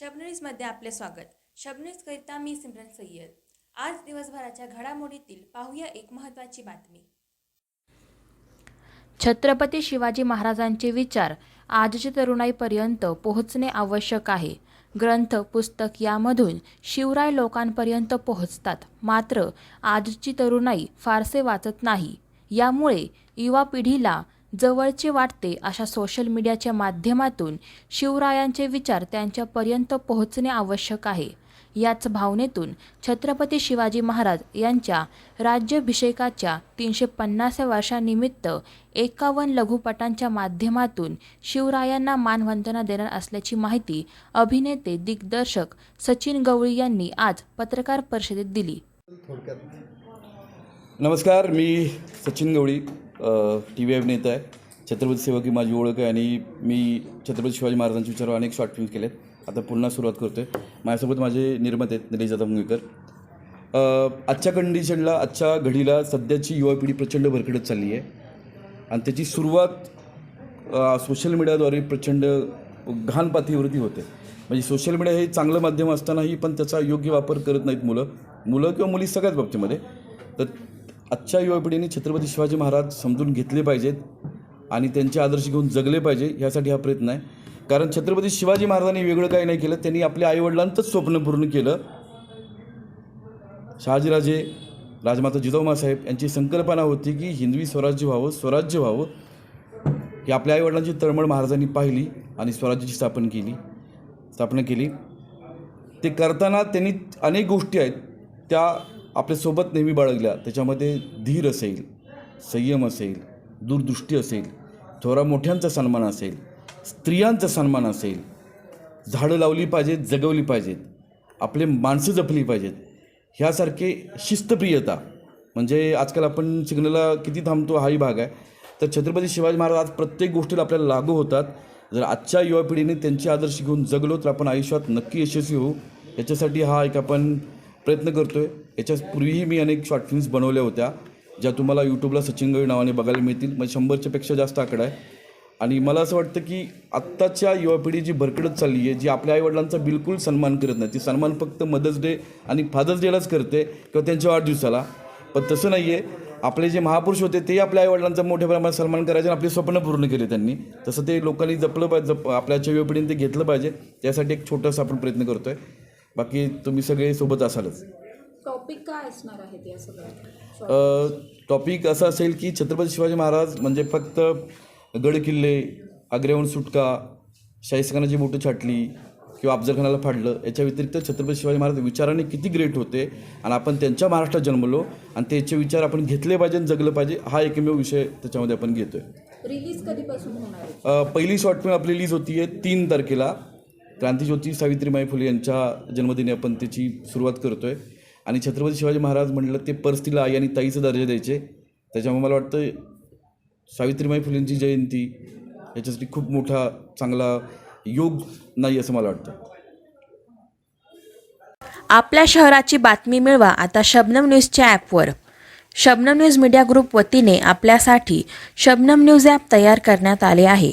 शबनीजमध्ये आपले स्वागत. शबन्यूजकरिता मी सिमरन सय्यद. आज दिवसभराच्या घडामोडीतील पाहूया एक महत्त्वाची बातमी. छत्रपती शिवाजी महाराजांचे विचार आजच्या तरुणाईपर्यंत पोहोचणे आवश्यक आहे. ग्रंथ पुस्तक यामधून शिवराय लोकांपर्यंत पोहोचतात. मात्र आजची तरुणाई फारसे वाचत नाही. यामुळे युवा पिढीला जवळचे वाटते अशा सोशल मीडियाच्या माध्यमातून शिवरायांचे विचार त्यांच्यापर्यंत पोहोचणे आवश्यक आहे. याच भावनेतून छत्रपती शिवाजी महाराज यांच्या राज्याभिषेकाच्या तीनशे पन्नासाव्या वर्षानिमित्त एकावन्न लघुपटांच्या माध्यमातून शिवरायांना मानवंदना देणार असल्याची माहिती अभिनेते दिग्दर्शक सचिन गवळी यांनी आज पत्रकार परिषदेत दिली. नमस्कार मी सचिन गवळी. टी व्ही अभिनेता आहे. छत्रपती सेवकी माझी ओळख आहे आणि मी छत्रपती शिवाजी महाराजांच्या विचारावर अनेक शॉर्ट फिल्म्स केले आता पुन्हा सुरुवात करतो आहे माझ्यासोबत माझे निर्माते आहेत निलेश दादा मुंगेकर. आजच्या कंडिशनला आजच्या घडीला सध्याची युवा पिढी प्रचंड भरकटत चालली आहे आणि त्याची सुरुवात सोशल मीडियाद्वारे प्रचंड घाण पातळीवरती होते. म्हणजे सोशल मीडिया हे चांगलं माध्यम असतानाही पण त्याचा योग्य वापर करत नाहीत मुलं. मुलं किंवा मुली सगळ्याच बाबतीमध्ये. तर आजच्या युवा पिढीने छत्रपती शिवाजी महाराज समजून घेतले पाहिजेत आणि त्यांचे आदर्श घेऊन जगले पाहिजे ह्यासाठी हा प्रयत्न आहे. कारण छत्रपती शिवाजी महाराजांनी वेगळं काही नाही केलं त्यांनी आपल्या आईवडिलांचंच स्वप्न पूर्ण केलं. शहाजीराजे राजमाता जिजाऊमासाहेब यांची संकल्पना होती की हिंदवी स्वराज्य व्हावं स्वराज्य व्हावं ही आपल्या आईवडिलांची तळमळ महाराजांनी पाहिली आणि स्वराज्याची स्थापन केली स्थापना केली. ते करताना त्यांनी अनेक गोष्टी आहेत. त्या आपल्यासोबत नेहमी बाळगल्या. त्याच्यामध्ये धीर असेल संयम असेल दूरदृष्टी असेल थोरा मोठ्यांचा सन्मान असेल स्त्रियांचा सन्मान असेल. झाडं लावली पाहिजेत जगवली पाहिजेत. आपले माणसं जपली पाहिजेत. ह्यासारखे शिस्तप्रियता म्हणजे आजकाल आपण सिग्नलला किती थांबतो हाही भाग आहे. तर छत्रपती शिवाजी महाराज आज प्रत्येक गोष्टीला आपल्याला लागू होतात. जर आजच्या युवा पिढीने त्यांचे आदर्श घेऊन जगलो तर आपण आयुष्यात नक्की यशस्वी होऊ. याच्यासाठी हा एक आपण प्रयत्न करतो आहे याच्यापूर्वीही मी अनेक शॉर्ट फिल्म्स बनवल्या होत्या ज्या तुम्हाला यूट्यूबला सचिन गवी नावाने बघायला मिळतील. म्हणजे शंभरच्यापेक्षा जास्त आकडा आहे. आणि मला असं वाटतं की आत्ताच्या युवा पिढी जी भरकडत चालली आहे जी आपल्या आईवडिलांचा बिलकुल सन्मान करत नाही ती सन्मान फक्त मदर्स डे आणि फादर्स डेलाच करते किंवा त्यांच्या वाढदिवसाला. पण तसं नाही आहे आपले जे महापुरुष होते ते आपल्या आईवडिलांचा मोठ्या प्रमाणात सन्मान करायचे आणि आपले स्वप्न पूर्ण केले त्यांनी. तसं ते लोकांनी जपलं पाहिजे जप आपल्याच्या युवा पिढीने ते घेतलं पाहिजे. त्यासाठी एक छोटासा आपण प्रयत्न करतो आहे बाकी तुम्ही सगळे सोबत असालच. टॉपिक काय असणार सगळ्या टॉपिक असा असेल की छत्रपती शिवाजी महाराज म्हणजे फक्त गड किल्ले आग्र्याहून सुटका शाहीसखानाची बोटं छाटली किंवा अफजलखानाला फाडलं याच्या व्यतिरिक्त छत्रपती शिवाजी महाराज विचाराने किती ग्रेट होते आणि आपण त्यांच्या महाराष्ट्रात जन्मलो आणि त्याचे विचार आपण घेतले पाहिजे आणि जगलं पाहिजे हा एकमेव विषय त्याच्यामध्ये आपण घेतो आहे रिलीज कधीपासून आहे? पहिली शॉर्ट फिल्म आपली रिलीज होती आहे तीन तारखेला. क्रांतीज्योती सावित्रीबाई फुले यांच्या जन्मदिनी आपण त्याची सुरुवात करतो आहे आणि छत्रपती शिवाजी महाराज म्हटलं ते परस्तीला आई आणि ताईचा दर्जा द्यायचे. त्याच्यामुळे मला वाटतं सावित्रीबाई फुलेंची जयंती याच्यासाठी खूप मोठा चांगला योग नाही असं मला वाटतं. आपल्या शहराची बातमी मिळवा आता शबनम न्यूजच्या ॲपवर. शबनम न्यूज मीडिया ग्रुप वतीने आपल्यासाठी शबनम न्यूज ॲप तयार करण्यात आले आहे.